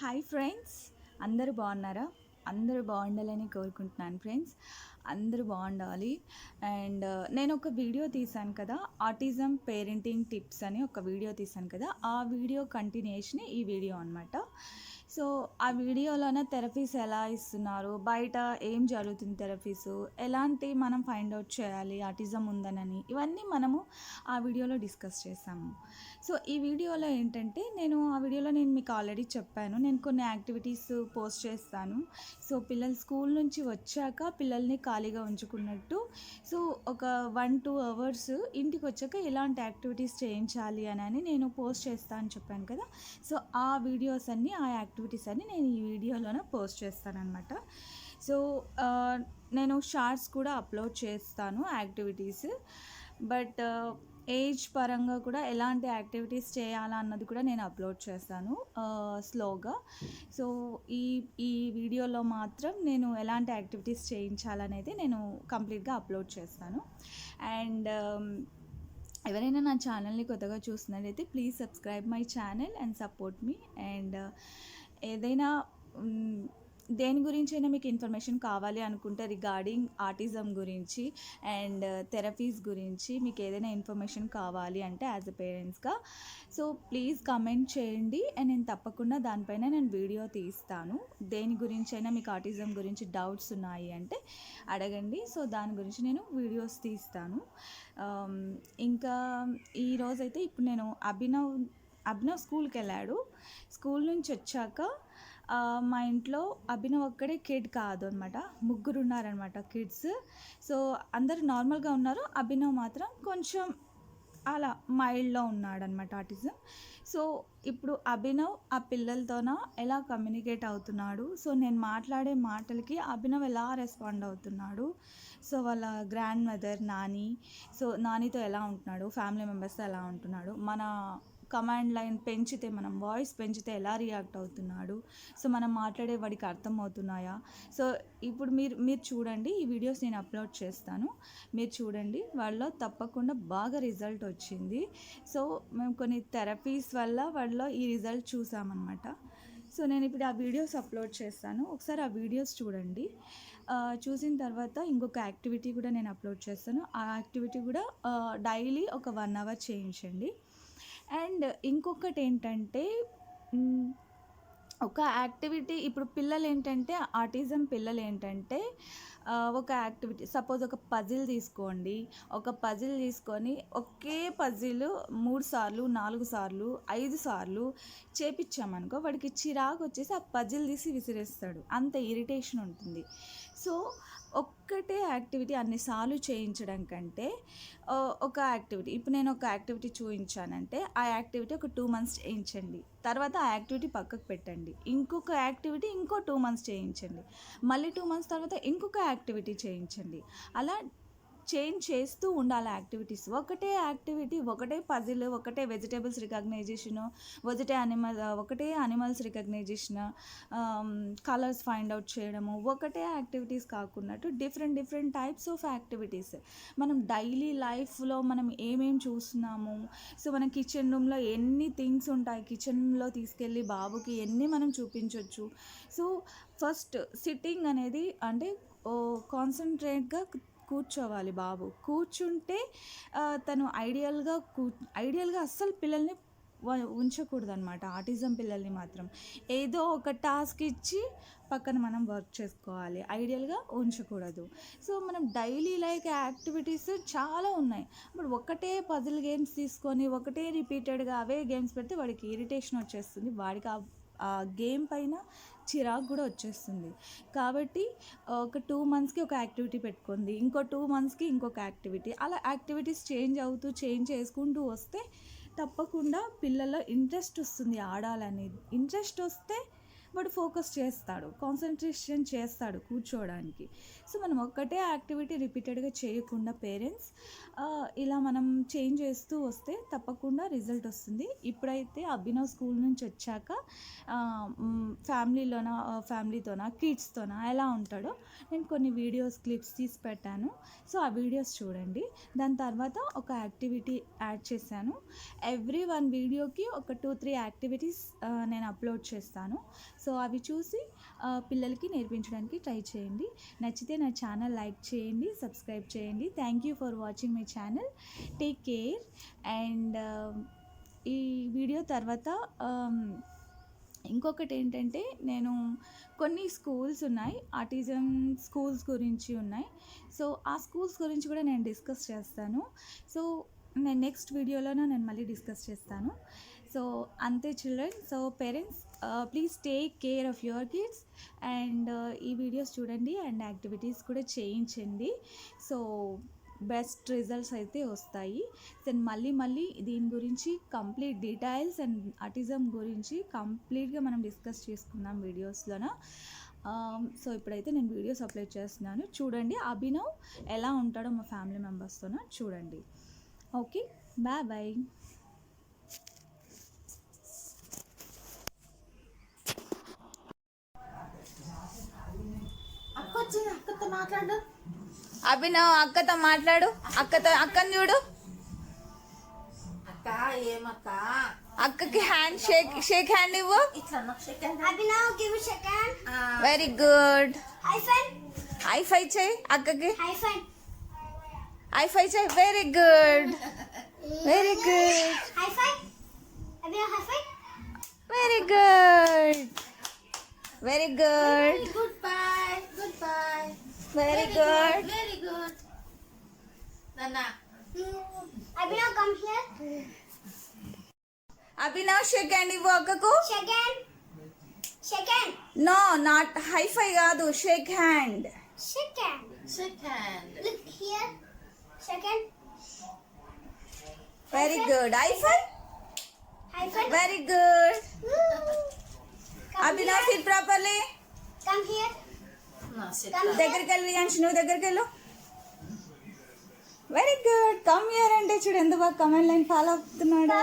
Hi friends. అందరూ బాగున్నారా? అందరూ బాగుండాలని కోరుకుంటున్నాను ఫ్రెండ్స్. అందరూ బాగుండాలి. అండ్ uh, నేను ఒక వీడియో తీశాను కదా ఆటిజం పేరెంటింగ్ టిప్స్ అని ఒక వీడియో తీశాను కదా ఆ వీడియో కంటిన్యూషన్ ఈ వీడియో అనమాట సో ఆ వీడియోలోనే థెరపీస్ ఎలా ఇస్తున్నారు? బయట ఏం జరుగుతుంది థెరపీస్? ఎలాంటి మనం ఫైండ్ అవుట్ చేయాలి? ఆటిజం ఉందనని ఇవన్నీ మనము ఆ వీడియోలో డిస్కస్ చేసాము. సో ఈ వీడియోలో ఏంటంటే నేను ఆ వీడియోలో నేను మీకు ఆల్రెడీ చెప్పాను. నేను కొన్ని యాక్టివిటీస్ పోస్ట్ చేస్తాను. సో పిల్లలు స్కూల్ నుంచి వచ్చాక పిల్లల్ని ఖాళీగా ఉంచుకున్నట్టు సో ఒక వన్ టూ అవర్స్ ఇంటికి వచ్చాక ఎలాంటి యాక్టివిటీస్ చేయించాలి అని నేను పోస్ట్ చేస్తాను అని చెప్పాను కదా. సో ఆ వీడియోస్ అన్నీ ఆ యాక్టివిటీస్ అన్ని నేను ఈ వీడియోలోనే పోస్ట్ చేస్తానమాట సో నేను షార్ట్స్ కూడా అప్లోడ్ చేస్తాను యాక్టివిటీస్. బట్ ఏజ్ పరంగా కూడా ఎలాంటి యాక్టివిటీస్ చేయాలా అన్నది కూడా నేను అప్లోడ్ చేస్తాను స్లోగా. సో ఈ ఈ వీడియోలో మాత్రం నేను ఎలాంటి యాక్టివిటీస్ చేయించాలనేది నేను కంప్లీట్గా అప్లోడ్ చేస్తాను. అండ్ ఎవరైనా నా ఛానల్ని కొత్తగా చూస్తున్నట్టయితే please subscribe my channel and support me. And ఏదైనా దేని గురించి అయినా మీకు ఇన్ఫర్మేషన్ కావాలి అనుకుంటే రిగార్డింగ్ ఆటిజం గురించి అండ్ థెరపీస్ గురించి మీకు ఏదైనా ఇన్ఫర్మేషన్ కావాలి అంటే యాజ్ అ పేరెంట్స్గా. సో ప్లీజ్ కమెంట్ చేయండి అండ్ నేను తప్పకుండా దానిపైన నేను వీడియో తీస్తాను. దేని గురించి అయినా మీకు ఆటిజం గురించి డౌట్స్ ఉన్నాయి అంటే అడగండి. సో దాని గురించి నేను వీడియోస్ తీస్తాను. ఇంకా ఈరోజైతే ఇప్పుడు నేను అభినవ్ అభినవ్ స్కూల్కి వెళ్ళాడు. స్కూల్ నుంచి వచ్చాక మా ఇంట్లో అభినవ్ ఒక్కడే కిడ్ కాదు అనమాట ముగ్గురు ఉన్నారనమాట కిడ్స్ సో అందరు నార్మల్గా ఉన్నారు. అభినవ్ మాత్రం కొంచెం అలా మైల్డ్లో ఉన్నాడనమాట ఆటిజం సో ఇప్పుడు అభినవ్ ఆ పిల్లలతోన ఎలా కమ్యూనికేట్ అవుతున్నాడు? సో నేను మాట్లాడే మాటలకి అభినవ్ ఎలా రెస్పాండ్ అవుతున్నాడు? సో వాళ్ళ గ్రాండ్ మదర్ నాని. సో నానితో ఎలా ఉంటున్నాడు? ఫ్యామిలీ మెంబర్స్తో ఎలా ఉంటున్నాడు? మన కమాండ్ లైన్ పెంచితే మనం వాయిస్ పెంచితే ఎలా రియాక్ట్ అవుతున్నాడు? సో మనం మాట్లాడే వాడికి అర్థం అవుతున్నాయా సో ఇప్పుడు మీరు మీరు చూడండి ఈ వీడియోస్ నేను అప్లోడ్ చేస్తాను. మీరు చూడండి వాళ్ళలో తప్పకుండా బాగా రిజల్ట్ వచ్చింది. సో మేము కొన్ని థెరపీస్ వల్ల వాళ్ళలో ఈ రిజల్ట్ చూసామన్నమాట. సో నేను ఇప్పుడు ఆ వీడియోస్ అప్లోడ్ చేస్తాను. ఒకసారి ఆ వీడియోస్ చూడండి. చూసిన తర్వాత ఇంకొక యాక్టివిటీ కూడా నేను అప్లోడ్ చేస్తాను. ఆ యాక్టివిటీ కూడా డైలీ ఒక వన్ అవర్ చేయించండి. అండ్ ఇంకొకటి ఏంటంటే ఒక యాక్టివిటీ ఇప్పుడు పిల్లలు ఏంటంటే ఆటిజం పిల్లలు ఏంటంటే ఒక యాక్టివిటీ సపోజ్ ఒక పజిల్ తీసుకోండి. ఒక పజిల్ తీసుకొని ఒకే పజిల్ మూడు సార్లు నాలుగు సార్లు ఐదు సార్లు చేపించామనుకో వాడికి చిరాకు వచ్చేసి ఆ పజిల్ తీసి విసిరేస్తాడు. అంత ఇరిటేషన్ ఉంటుంది. సో ఒక్కటే యాక్టివిటీ అన్నిసార్లు చేయించడం కంటే ఒక యాక్టివిటీ ఇప్పుడు నేను ఒక యాక్టివిటీ చూపించానంటే ఆ యాక్టివిటీ ఒక టూ మంత్స్ చేయించండి. తర్వాత ఆ యాక్టివిటీ పక్కకు పెట్టండి. ఇంకొక యాక్టివిటీ ఇంకో టూ మంత్స్ చేయించండి. మళ్ళీ టూ మంత్స్ తర్వాత ఇంకొక యాక్టివిటీ చేయించండి. అలా చేంజ్ చేస్తూ ఉండాలి యాక్టివిటీస్. ఒకటే యాక్టివిటీ ఒకటే పజిల్ ఒకటే వెజిటేబుల్స్ రికగ్నైజేషను ఒకటే అనిమల్ ఒకటే animals recognition colours find out చేయడము ఒకటే activities కాకున్నట్టు different different types of activities. మనం డైలీ లైఫ్లో మనం ఏమేం చూస్తున్నాము? సో మన కిచెన్ రూమ్లో ఎన్ని థింగ్స్ ఉంటాయి? కిచెన్లో తీసుకెళ్ళి బాబుకి ఎన్ని మనం చూపించవచ్చు సో ఫస్ట్ సిట్టింగ్ అనేది అంటే కాన్సన్ట్రేట్గా కూర్చోవాలి బాబు. కూర్చుంటే తను ఐడియల్గా కూ ఐడియల్గా అస్సలు పిల్లల్ని ఉంచకూడదు అనమాట ఆటిజం పిల్లల్ని మాత్రం. ఏదో ఒక టాస్క్ ఇచ్చి పక్కన మనం వర్క్ చేసుకోవాలి. ఐడియల్గా ఉంచకూడదు. సో మనం డైలీ లైక్ యాక్టివిటీస్ చాలా ఉన్నాయి. ఇప్పుడు ఒకటే పజిల్ గేమ్స్ తీసుకొని ఒకటే రిపీటెడ్గా అవే గేమ్స్ పెడితే వాడికి ఇరిటేషన్ వచ్చేస్తుంది. వాడికి ఆ గేమ్ పైన చిరాకు కూడా వచ్చేస్తుంది. కాబట్టి ఒక టూ మంత్స్కి ఒక యాక్టివిటీ పెట్టుకుంది ఇంకో టూ మంత్స్కి ఇంకొక యాక్టివిటీ. అలా యాక్టివిటీస్ చేంజ్ అవుతూ చేంజ్ చేసుకుంటూ వస్తే తప్పకుండా పిల్లల్లో ఇంట్రెస్ట్ వస్తుంది ఆడాలనేది. ఇంట్రెస్ట్ వస్తే బట్ ఫోకస్ చేస్తాడు కాన్సన్ట్రేషన్ చేస్తాడు కూర్చోవడానికి సో మనం ఒక్కటే యాక్టివిటీ రిపీటెడ్గా చేయకుండా పేరెంట్స్ ఇలా మనం చేంజ్ చేస్తూ వస్తే తప్పకుండా రిజల్ట్ వస్తుంది. ఇప్పుడైతే అభినవ్ స్కూల్ నుంచి వచ్చాక ఫ్యామిలీలోన ఫ్యామిలీతోన కిడ్స్తోన ఎలా ఉంటాడో నేను కొన్ని వీడియోస్ క్లిప్స్ తీసి పెట్టాను. సో ఆ వీడియోస్ చూడండి. దాని తర్వాత ఒక యాక్టివిటీ యాడ్ చేశాను. ఎవ్రీ వన్ వీడియోకి ఒక టూ త్రీ యాక్టివిటీస్ నేను అప్లోడ్ చేస్తాను. సో అవి చూసి పిల్లలకి నేర్పించడానికి ట్రై చేయండి. నచ్చితే నా ఛానల్ లైక్ చేయండి సబ్స్క్రైబ్ చేయండి. Thank you for watching my channel take care and ఈ వీడియో తర్వాత ఇంకొకటి ఏంటంటే నేను కొన్ని స్కూల్స్ ఉన్నాయి. ఆటిజం స్కూల్స్ గురించి ఉన్నాయి. సో ఆ స్కూల్స్ గురించి కూడా నేను డిస్కస్ చేస్తాను. సో నేను నెక్స్ట్ వీడియోలోనే నేను మళ్ళీ డిస్కస్ చేస్తాను. సో అంతే children so parents please take care of your kids and ఈ వీడియోస్ చూడండి అండ్ యాక్టివిటీస్ కూడా చేయించండి. సో బెస్ట్ రిజల్ట్స్ అయితే వస్తాయి. దెన్ మళ్ళీ మళ్ళీ దీని గురించి కంప్లీట్ డీటెయిల్స్ అండ్ ఆటిజం గురించి కంప్లీట్గా మనం డిస్కస్ చేసుకుందాం వీడియోస్లోన సో um, ఇప్పుడైతే నేను వీడియోస్ అప్లోడ్ చేస్తున్నాను. చూడండి అభినవ్ ఎలా ఉంటాడో మా ఫ్యామిలీ మెంబర్స్తోనో చూడండి. ఓకే బాయ్ బాయ్ వచ్చింది? అక్కతో మాట్లాడు. అభినవ్ అక్కతో మాట్లాడు. అక్కతో అక్కని చూడు. అక్క ఏమక్క? అక్కకి హ్యాండ్ షేక్ షేక్ హ్యాండ్ ఇవ్వు. Very good. ఐ ఫై చేయి అక్కకి. ఐ ఫై చేయి. Very good very good. Very good very good good bye good bye very good very good నాన్న Abhinav, come here. Abhinav shake hand ఇవ్వు అక్కకు Second. Second. No not high five కాదు shake hand Second. Second Look here. Second. Very good high five High five. Very good Come Abhinav here. Sit properly Come here. దగ్గరికి వెళ్ళి రియాన్స్ నువ్వు దగ్గరికి వెళ్ళు very good come here అంటే చూడు ఎంత బాగా కమెంట్ లైన్ ఫాలో అవుతున్నాడు.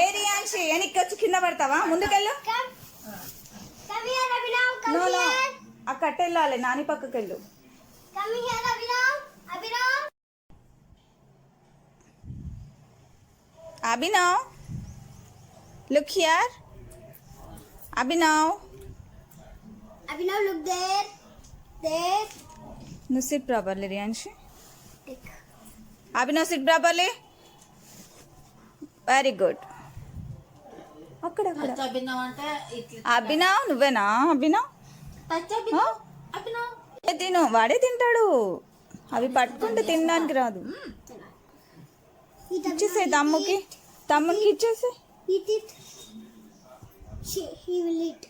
ఏ రియాన్షి వెనక్కి వచ్చి కింద పడతావా? ముందుకెళ్ళు. ఆ కట్ట వెళ్ళాలి. నాని పక్కకి వెళ్ళు. Abhinav look here Abhinav Abhinav, look there. There. నువ్వు sit properly Riyanshi Tick. Abhinav sit properly very good అక్కడ అభినవ్ నువ్వేనా? అభినవ్ తిను? వాడే తింటాడు. అవి పట్టుకుంటే తినడానికి రాదు. He ఇచ్చేసే తమ్ముకి. eat. తమ్ముకి ఇచ్చేసే Eat it. She, he will eat.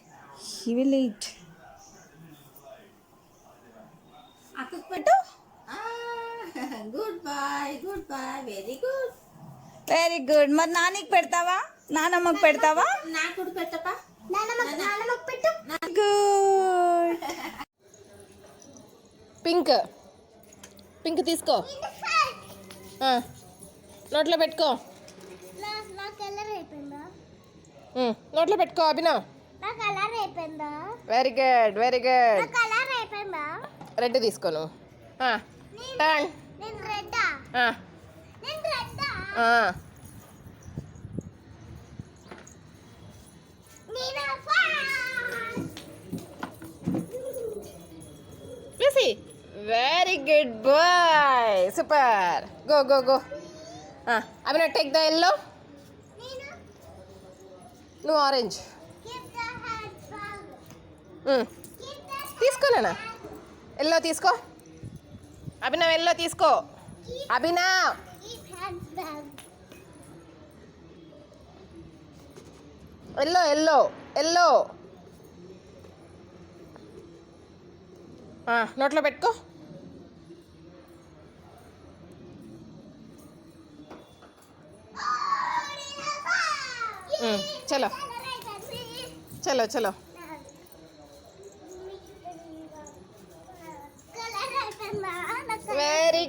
He will eat అక్కకు పెట్టు good bye good bye very good very good మరి నానికి పెడతావా? నానమ్మకి పెడతావా? నాకు కూడా పెట్టపా? నానమ్మ నానమ్మకు పెట్టు. గుడ్ పింక్ పింక్ తీసుకో. నోట్లో పెట్టుకో. నోట్లో పెట్టుకో అభినవ్ నా కలర్ అయిపోయిందా? వెరీ గుడ్ వెరీ గుడ్ నా కలర్ అయిపోయిందా? రెడ్ తీసుకో నువ్వు. ఆ, టర్న్ నేను very good boy super go go go Abhinav take the yellow నువ్వు ఆరెంజ్ తీసుకోలేనా ఎల్లో తీసుకో అభినవ్ ఎల్లో తీసుకో అభినవ్ ఎల్లో ఎల్లో ఎల్లో. నోట్లో పెట్టుకో. చలో. చలో చలో. నాకు వెరీ